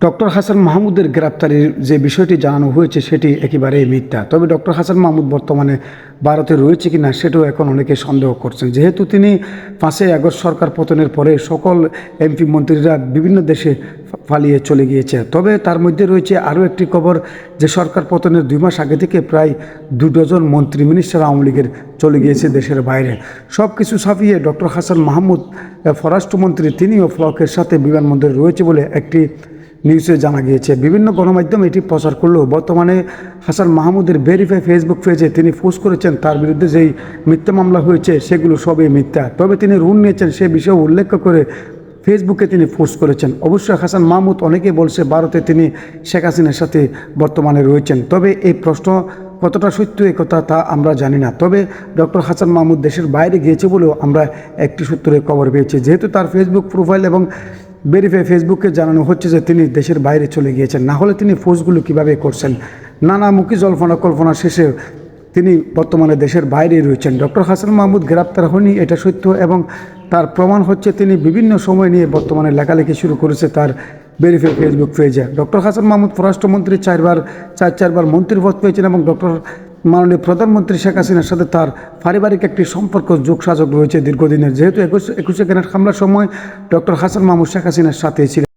Doctor Hasan মাহমুদের গ্রেপ্তারির যে বিষয়টি জানানো হয়েছে সেটি একেবারেই মিথ্যা। তবে ডক্টর হাসান মাহমুদ বর্তমানে ভারতে রয়েছে কিনা সেটাও এখন অনেকে সন্দেহ করছেন। যেহেতু তিনি পাঁচই আগস্ট সরকার পতনের পরে সকল এমপি মন্ত্রীরা বিভিন্ন দেশে পালিয়ে চলে গিয়েছে। তবে তার মধ্যে রয়েছে আরও একটি খবর যে সরকার পতনের দুই মাস আগে থেকে প্রায় দু ডজন মন্ত্রী মিনিস্টার আওয়ামী লীগের চলে গিয়েছে দেশের বাইরে। সব কিছু ছাপিয়ে ডক্টর হাসান মাহমুদ আহ, স্বরাষ্ট্রমন্ত্রী তিনিও ফ্লকের সাথে বিমানবন্দরে রয়েছে বলে একটি নিউজে জানা গিয়েছে, বিভিন্ন গণমাধ্যম এটি প্রচার করলেও বর্তমানে হাসান মাহমুদের ভেরিফাই ফেসবুক পেজে তিনি পোস্ট করেছেন, তার বিরুদ্ধে যেই মিথ্যা মামলা হয়েছে সেগুলো সবই মিথ্যা। তবে তিনি ঋণ নিয়েছেন সে বিষয়ে উল্লেখ করে ফেসবুকে তিনি পোস্ট করেছেন। অবশ্যই হাসান মাহমুদ অনেকে বলছে, ভারতে তিনি শেখ হাসিনার সাথে বর্তমানে রয়েছেন। তবে এই প্রশ্ন কতটা সত্য এ কথা তা আমরা জানি না। তবে ডক্টর হাসান মাহমুদ দেশের বাইরে গিয়েছে বলেও আমরা একটি সূত্রে খবর পেয়েছি। যেহেতু তার ফেসবুক প্রোফাইল এবং ভেরিফাই ফেসবুকে জানানো হচ্ছে যে তিনি দেশের বাইরে চলে গিয়েছেন। না হলে তিনি পোস্টগুলো কীভাবে করছেন? নানামুখী জল্পনা কল্পনা শেষে তিনি বর্তমানে দেশের বাইরেই রয়েছেন। ডক্টর হাসান মাহমুদ গ্রেপ্তার হয়নি এটা সত্য, এবং তার প্রমাণ হচ্ছে তিনি বিভিন্ন সময় নিয়ে বর্তমানে লেখালেখি শুরু করেছে তার ভেরিফাই ফেসবুক পেজে ডক্টর হাসান মাহমুদ পররাষ্ট্রমন্ত্রী চারবার, চার চারবার মন্ত্রীর পদ পেয়েছেন এবং ডক্টর মাননীয় প্রধানমন্ত্রী শেখ হাসিনার সাথে তার পারিবারিক একটি সম্পর্ক যোগসাযোগ রয়েছে দীর্ঘদিনের। যেহেতু একুশে একুশে গ্রেনেড হামলার সময় ডক্টর হাসান মাহমুদ শেখ হাসিনার সাথে ছিলেন।